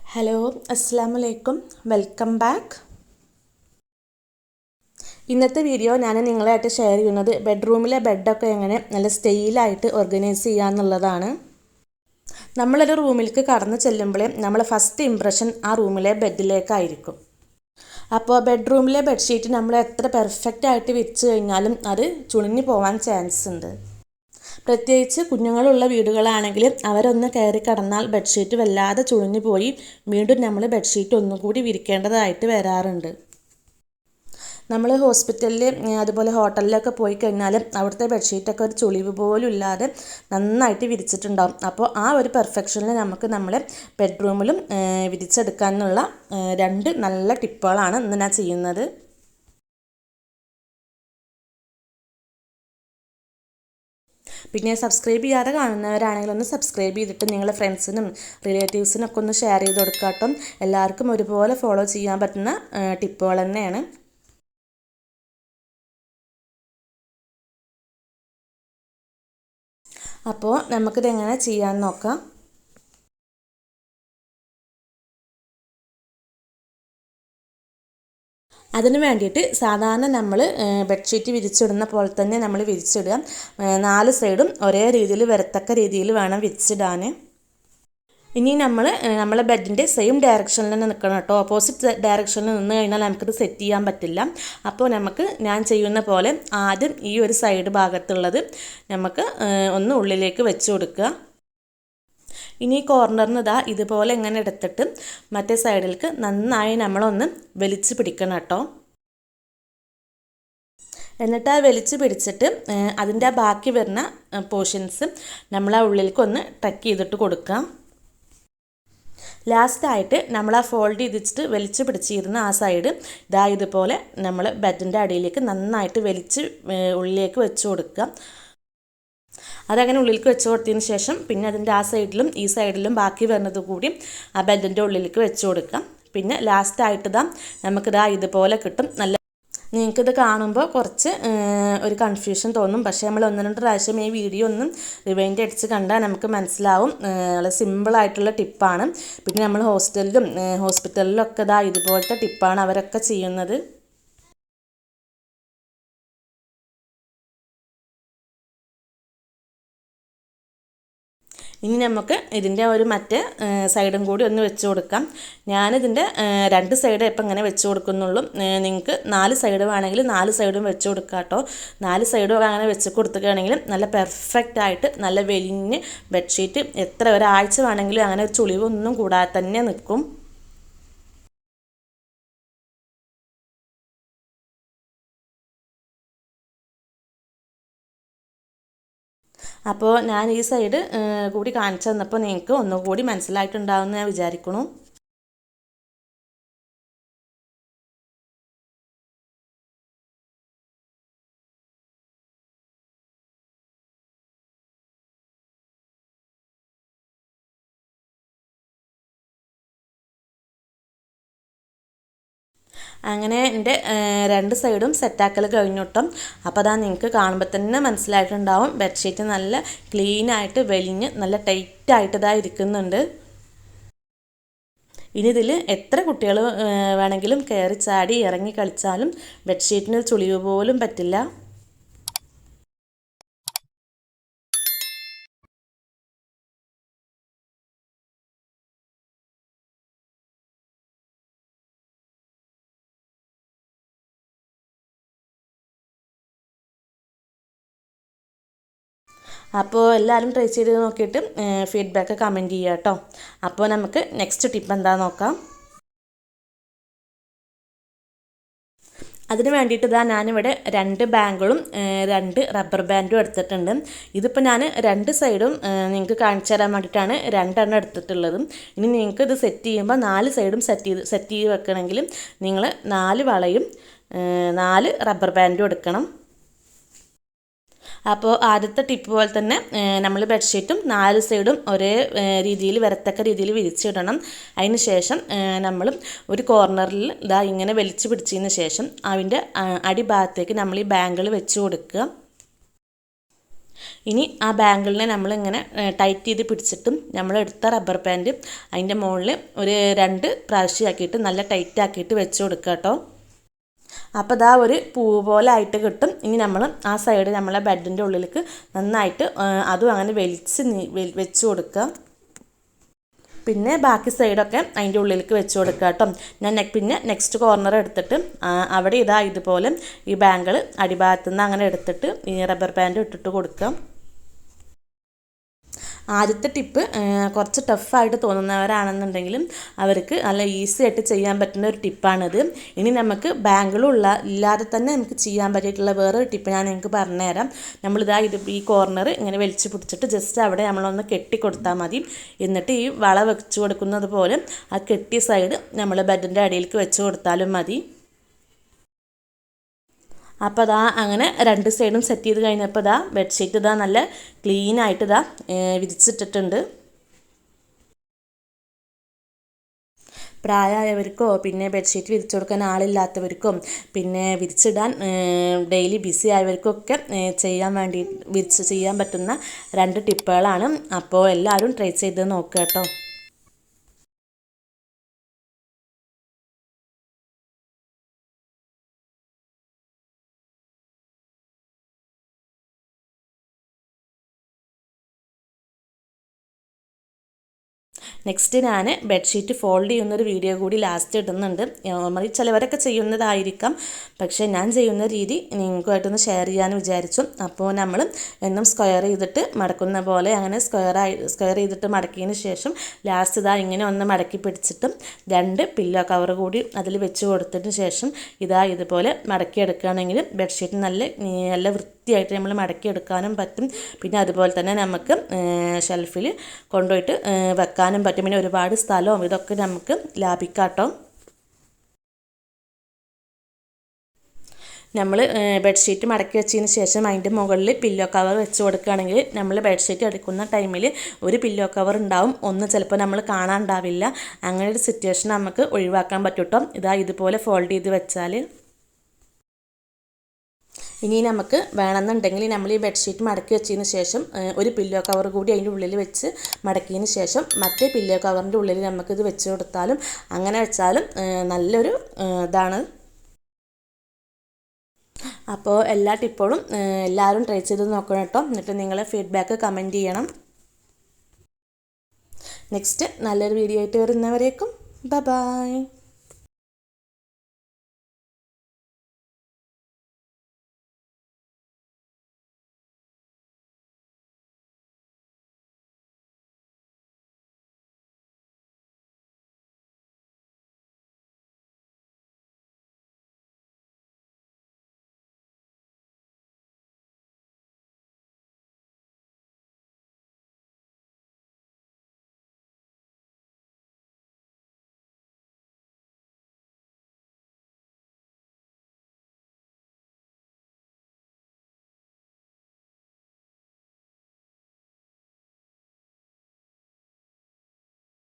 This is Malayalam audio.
ഹലോ അസ്സാം വലൈക്കും വെൽക്കം ബാക്ക് ഇന്നത്തെ വീഡിയോ ഞാൻ നിങ്ങളായിട്ട് ഷെയർ ചെയ്യുന്നത് ബെഡ്റൂമിലെ ബെഡൊക്കെ എങ്ങനെ നല്ല സ്റ്റൈലായിട്ട് ഓർഗനൈസ് ചെയ്യുക എന്നുള്ളതാണ്. നമ്മളൊരു റൂമിലേക്ക് കടന്നു ചെല്ലുമ്പോഴേ നമ്മൾ ഫസ്റ്റ് ഇമ്പ്രഷൻ ആ റൂമിലെ ബെഡിലേക്കായിരിക്കും അപ്പോൾ ബെഡ്റൂമിലെ ബെഡ്ഷീറ്റ് നമ്മൾ എത്ര പെർഫെക്റ്റ് ആയിട്ട് വിരിച്ചു കഴിഞ്ഞാലും അത് ചുളിഞ്ഞു പോകാൻ ചാൻസ് ഉണ്ട്. പ്രത്യേകിച്ച് കുഞ്ഞുങ്ങളുള്ള വീടുകളാണെങ്കിൽ അവരൊന്ന് കയറി കടന്നാൽ ബെഡ്ഷീറ്റ് വല്ലാതെ ചുളിഞ്ഞു പോയി വീണ്ടും നമ്മൾ ബെഡ്ഷീറ്റ് ഒന്നും കൂടി വിരിക്കേണ്ടതായിട്ട് വരാറുണ്ട്. നമ്മൾ ഹോസ്പിറ്റലിൽ അതുപോലെ ഹോട്ടലിലൊക്കെ പോയി കഴിഞ്ഞാൽ അവിടുത്തെ ബെഡ്ഷീറ്റൊക്കെ ഒരു ചുളിവ് പോലും ഇല്ലാതെ നന്നായിട്ട് വിരിച്ചിട്ടുണ്ടാവും. അപ്പോൾ ആ ഒരു പെർഫെക്ഷനിൽ നമുക്ക് നമ്മളെ ബെഡ്റൂമിലും വിരിച്ചെടുക്കാനുള്ള രണ്ട് നല്ല ടിപ്പുകളാണ് ഇന്ന് ഞാൻ ചെയ്യുന്നത്. പിന്നെ സബ്സ്ക്രൈബ് ചെയ്യാതെ കാണുന്നവരാണെങ്കിൽ ഒന്ന് സബ്സ്ക്രൈബ് ചെയ്തിട്ട് നിങ്ങളുടെ ഫ്രണ്ട്സിനും റിലേറ്റീവ്സിനും ഒക്കെ ഒന്ന് ഷെയർ ചെയ്ത് കൊടുക്കാട്ടോ എല്ലാവർക്കും ഒരുപോലെ ഫോളോ ചെയ്യാൻ പറ്റുന്ന ടിപ്പുകൾ തന്നെയാണ്. അപ്പോൾ നമുക്കിത് എങ്ങനെ ചെയ്യാൻ നോക്കാം? അതിന് വേണ്ടിയിട്ട് സാധാരണ നമ്മൾ ബെഡ്ഷീറ്റ് വിരിച്ചിടുന്ന പോലെ തന്നെ നമ്മൾ വിരിച്ചിടുക. നാല് സൈഡും ഒരേ രീതിയിൽ വരത്തക്ക രീതിയിൽ വേണം വിരിച്ചിടാൻ. ഇനി നമ്മൾ നമ്മളെ ബെഡിന്റെ സെയിം ഡയറക്ഷനിൽ തന്നെ നിൽക്കണം കേട്ടോ. ഓപ്പോസിറ്റ് ഡയറക്ഷനിൽ നിന്ന് കഴിഞ്ഞാൽ നമുക്കിത് സെറ്റ് ചെയ്യാൻ പറ്റില്ല. അപ്പോൾ നമുക്ക് ഞാൻ ചെയ്യുന്ന പോലെ ആദ്യം ഈ ഒരു സൈഡ് ഭാഗത്തുള്ളത് നമുക്ക് ഒന്ന് ഉള്ളിലേക്ക് വെച്ച് കൊടുക്കുക. ഇനി കോർണറിന് ഇതാ ഇതുപോലെ ഇങ്ങനെ എടുത്തിട്ട് മറ്റേ സൈഡിലേക്ക് നന്നായി നമ്മളൊന്ന് വലിച്ച് പിടിക്കണം കേട്ടോ. എന്നിട്ട് ആ വലിച്ച് പിടിച്ചിട്ട് അതിന്റെ ആ ബാക്കി വരുന്ന പോർഷൻസ് നമ്മൾ ആ ഉള്ളിലേക്കൊന്ന് ടക്ക് ചെയ്തിട്ട് കൊടുക്കാം. ലാസ്റ്റായിട്ട് നമ്മൾ ആ ഫോൾഡ് ചെയ്തിട്ട് വലിച്ച് പിടിച്ചിരുന്ന ആ സൈഡ് ഇതാ ഇതുപോലെ നമ്മൾ ബെഡിന്റെ അടിയിലേക്ക് നന്നായിട്ട് വലിച്ച് ഉള്ളിലേക്ക് വെച്ച് കൊടുക്കുക അതങ്ങനെ ഉള്ളിലേക്ക് വെച്ച് കൊടുത്തതിന് ശേഷം പിന്നെ അതിന്റെ ആ സൈഡിലും ഈ സൈഡിലും ബാക്കി വരുന്നത് കൂടി ആ ബെഡിന്റെ ഉള്ളിലേക്ക് വെച്ച് കൊടുക്കാം പിന്നെ ലാസ്റ്റായിട്ട് ഇതാ നമുക്കിതാ ഇതുപോലെ കിട്ടും. നല്ല നിങ്ങൾക്കിത് കാണുമ്പോൾ കുറച്ച് ഒരു കൺഫ്യൂഷൻ തോന്നും. പക്ഷേ നമ്മൾ ഒന്ന് രണ്ട് പ്രാവശ്യം ഈ വീഡിയോ ഒന്നും റിവൈൻഡ് അടിച്ച് കണ്ടാൽ നമുക്ക് മനസ്സിലാവും. വളരെ സിമ്പിളായിട്ടുള്ള ടിപ്പാണ് പിന്നെ നമ്മൾ ഹോസ്റ്റലിലും ഹോസ്പിറ്റലിലും ഒക്കെ ഇതാ ഇതുപോലത്തെ ടിപ്പാണ് അവരൊക്കെ ചെയ്യുന്നത്. ഇനി നമുക്ക് ഇതിന്റെ ഒരു മറ്റേ സൈഡും കൂടി ഒന്ന് വെച്ച് കൊടുക്കാം. ഞാനിതിന്റെ രണ്ട് സൈഡ് ഇപ്പം ഇങ്ങനെ വെച്ച് കൊടുക്കുന്നുള്ളൂ. നിങ്ങൾക്ക് നാല് സൈഡ് വേണമെങ്കിൽ നാല് സൈഡും വെച്ച് കൊടുക്കാം കേട്ടോ. നാല് സൈഡും അങ്ങനെ വെച്ച് കൊടുത്തുകയാണെങ്കിൽ നല്ല പെർഫെക്റ്റ് ആയിട്ട് നല്ല വെലിഞ്ഞ് ബെഡ്ഷീറ്റ് എത്ര ഒരാഴ്ച വേണമെങ്കിലും അങ്ങനെ ചുളിവൊന്നും കൂടാതെ തന്നെ നിൽക്കും. അപ്പോൾ ഞാൻ ഈ സൈഡ് കൂടി കാണിച്ചു തന്നപ്പോൾ നിങ്ങൾക്ക് ഒന്നുകൂടി മനസ്സിലായിട്ടുണ്ടാവുമെന്ന് ഞാൻ വിചാരിക്കുന്നു. അങ്ങനെ എന്റെ രണ്ട് സൈഡും സെറ്റാക്കൽ കഴിഞ്ഞിട്ടും അപ്പോൾ അതാ നിങ്ങൾക്ക് കാണുമ്പോൾ തന്നെ മനസ്സിലായിട്ടുണ്ടാവും. ബെഡ്ഷീറ്റ് നല്ല ക്ലീനായിട്ട് വെലിഞ്ഞ് നല്ല ടൈറ്റായിട്ട് ഇതാ ഇരിക്കുന്നുണ്ട്. ഇനി ഇതിൽ എത്ര കുട്ടികൾ വേണമെങ്കിലും കയറി ചാടി ഇറങ്ങി കളിച്ചാലും ബെഡ്ഷീറ്റിന് ചുളിവ് പോലും പറ്റില്ല. അപ്പോൾ എല്ലാവരും ട്രൈ ചെയ്ത് നോക്കിയിട്ട് ഫീഡ്ബാക്ക് കമന്റ് ചെയ്യുക കേട്ടോ. അപ്പോൾ നമുക്ക് നെക്സ്റ്റ് ടിപ്പ് എന്താ നോക്കാം. അതിന് വേണ്ടിയിട്ട് ഇതാ ഞാനിവിടെ രണ്ട് ബാങ്കുകളും രണ്ട് റബ്ബർ ബാൻഡും എടുത്തിട്ടുണ്ട്. ഇതിപ്പോൾ ഞാൻ രണ്ട് സൈഡും നിങ്ങൾക്ക് കാണിച്ചു തരാൻ വേണ്ടിയിട്ടാണ് രണ്ടെണ്ണം എടുത്തിട്ടുള്ളത്. ഇനി നിങ്ങൾക്ക് ഇത് സെറ്റ് ചെയ്യുമ്പോൾ നാല് സൈഡും സെറ്റ് ചെയ്ത് സെറ്റ് ചെയ്ത് വെക്കണമെങ്കിൽ നിങ്ങൾ നാല് വളയും നാല് റബ്ബർ ബാൻഡും എടുക്കണം. അപ്പോൾ ആദ്യത്തെ ടിപ്പ് പോലെ തന്നെ നമ്മൾ ബെഡ്ഷീറ്റും നാല് സൈഡും ഒരേ രീതിയിൽ വരത്തക്ക രീതിയിൽ വിരിച്ചിടണം. അതിന് ശേഷം നമ്മൾ ഒരു കോർണറിൽ ഇതാ ഇങ്ങനെ വലിച്ചു പിടിച്ചതിന് ശേഷം അതിന്റെ അടിഭാഗത്തേക്ക് നമ്മൾ ഈ ബാങ്കിൾ വെച്ച് കൊടുക്കുക. ഇനി ആ ബാങ്കിളിനെ നമ്മളിങ്ങനെ ടൈറ്റ് ചെയ്ത് പിടിച്ചിട്ടും നമ്മളെടുത്ത റബ്ബർ ബാൻഡ് അതിന്റെ മുകളിൽ ഒരു രണ്ട് പ്രാവശ്യമാക്കിയിട്ട് നല്ല ടൈറ്റ് ആക്കിയിട്ട് വെച്ച് കൊടുക്കുക കേട്ടോ. അപ്പോൾ ഇതാ ഒരു പൂ പോലെ ആയിട്ട് കിട്ടും. ഇനി നമ്മൾ ആ സൈഡ് നമ്മളെ ബെഡിന്റെ ഉള്ളിലേക്ക് നന്നായിട്ട് അതും അങ്ങനെ വലിച്ച് വെച്ച് കൊടുക്കുക പിന്നെ ബാക്കി സൈഡൊക്കെ അതിന്റെ ഉള്ളിലേക്ക് വെച്ച് കൊടുക്കുക കേട്ടോ. ഞാൻ പിന്നെ നെക്സ്റ്റ് കോർണർ എടുത്തിട്ട് അവിടെ ഇതാ ഇതുപോലെ ഈ ബാങ്കിൾ അടിഭാഗത്തുനിന്ന് അങ്ങനെ എടുത്തിട്ട് ഈ റബ്ബർ ബാൻഡ് ഇട്ടിട്ട് കൊടുക്കാം. ആദ്യത്തെ ടിപ്പ് കുറച്ച് ടഫായിട്ട് തോന്നുന്നവരാണെന്നുണ്ടെങ്കിലും അവർക്ക് നല്ല ഈസി ആയിട്ട് ചെയ്യാൻ പറ്റുന്ന ഒരു ടിപ്പാണിത്. ഇനി നമുക്ക് ബാങ്കിളുള്ള ഇല്ലാതെ തന്നെ നമുക്ക് ചെയ്യാൻ പറ്റിയിട്ടുള്ള വേറൊരു ടിപ്പ് ഞാൻ നിങ്ങൾക്ക് പറഞ്ഞുതരാം. നമ്മളിതാ ഇത് ഈ കോർണർ ഇങ്ങനെ വലിച്ചു പിടിച്ചിട്ട് ജസ്റ്റ് അവിടെ നമ്മളൊന്ന് കെട്ടി കൊടുത്താൽ മതി. എന്നിട്ട് ഈ വള വെച്ച് കൊടുക്കുന്നത് പോലെ ആ കെട്ടിയ സൈഡ് നമ്മൾ ബെഡിന്റെ അടിയിലേക്ക് വെച്ച് കൊടുത്താലും മതി. അപ്പോൾ അതാ അങ്ങനെ രണ്ട് സൈഡും സെറ്റ് ചെയ്ത് കഴിഞ്ഞപ്പോൾ ഇതാ ബെഡ്ഷീറ്റ് ഇതാ നല്ല ക്ലീൻ ആയിട്ട് ഇതാ വിരിച്ചിട്ടിട്ടുണ്ട്. പ്രായമായവർക്കോ പിന്നെ ബെഡ്ഷീറ്റ് വിരിച്ചു കൊടുക്കാൻ ആളില്ലാത്തവർക്കും പിന്നെ വിരിച്ചിടാൻ ഡെയിലി ബിസി ആയവർക്കൊക്കെ ചെയ്യാൻ വേണ്ടി വിരിച്ച് ചെയ്യാൻ പറ്റുന്ന രണ്ട് ടിപ്പുകളാണ്. അപ്പോൾ എല്ലാവരും ട്രൈ ചെയ്ത് നോക്കുക കേട്ടോ. നെക്സ്റ്റ് ഞാൻ ബെഡ്ഷീറ്റ് ഫോൾഡ് ചെയ്യുന്നൊരു വീഡിയോ കൂടി ലാസ്റ്റ് ഇടുന്നുണ്ട്. നോർമലി ചിലവരൊക്കെ ചെയ്യുന്നതായിരിക്കാം. പക്ഷേ ഞാൻ ചെയ്യുന്ന രീതി നിങ്ങൾക്കുമായിട്ടൊന്ന് ഷെയർ ചെയ്യാൻ വിചാരിച്ചു. അപ്പോൾ നമ്മൾ എന്നും സ്ക്വയർ ചെയ്തിട്ട് മടക്കുന്ന പോലെ അങ്ങനെ സ്ക്വയർ ആയി സ്ക്വയർ ചെയ്തിട്ട് മടക്കിയതിന് ശേഷം ലാസ്റ്റ് ഇതാ ഇങ്ങനെ ഒന്ന് മടക്കി പിടിച്ചിട്ടും രണ്ട് പില്ലോ കവർ കൂടി അതിൽ വെച്ച് കൊടുത്തതിന് ശേഷം ഇതാ ഇതുപോലെ മടക്കി എടുക്കുകയാണെങ്കിൽ ബെഡ്ഷീറ്റ് നല്ല നല്ല വൃത്തിയായിട്ട് നമ്മൾ മടക്കി എടുക്കാനും പറ്റും. പിന്നെ അതുപോലെ തന്നെ നമുക്ക് ഷെൽഫിൽ കൊണ്ടുപോയിട്ട് വെക്കാനും പറ്റും. പിന്നെ ഒരുപാട് സ്ഥലവും ഇതൊക്കെ നമുക്ക് ലാഭിക്കാം കേട്ടോ. നമ്മൾ ബെഡ്ഷീറ്റ് മടക്കി വെച്ചതിന് ശേഷം അതിന്റെ മുകളിൽ പില്ലോ കവർ വെച്ച് കൊടുക്കുകയാണെങ്കിൽ നമ്മൾ ബെഡ്ഷീറ്റ് എടുക്കുന്ന ടൈമിൽ ഒരു പില്ലോ കവർ ഉണ്ടാവും. ഒന്ന് ചിലപ്പോൾ നമ്മൾ കാണാണ്ടാവില്ല അങ്ങനെ ഒരു സിറ്റുവേഷൻ നമുക്ക് ഒഴിവാക്കാൻ പറ്റും ഇതാ ഇതുപോലെ ഫോൾഡ് ചെയ്ത് വെച്ചാൽ. ഇനി നമുക്ക് വേണമെന്നുണ്ടെങ്കിൽ നമ്മൾ ഈ ബെഡ്ഷീറ്റ് മടക്കി വെച്ചതിന് ശേഷം ഒരു പില്ലോ കവർ കൂടി അതിന്റെ ഉള്ളിൽ വെച്ച് മടക്കിയതിന് ശേഷം മറ്റേ പില്ലോ കവറിന്റെ ഉള്ളിൽ നമുക്കിത് വെച്ച് കൊടുത്താലും അങ്ങനെ വെച്ചാലും നല്ലൊരു ഇതാണ്. അപ്പോൾ എല്ലാ ടിപ്പോഴും എല്ലാവരും ട്രൈ ചെയ്ത് നോക്കണം കേട്ടോ. എന്നിട്ട് നിങ്ങളെ ഫീഡ്ബാക്ക് കമന്റ് ചെയ്യണം. നെക്സ്റ്റ് നല്ലൊരു വീഡിയോ ആയിട്ട് വരുന്നവരേക്കും ബ ബായ്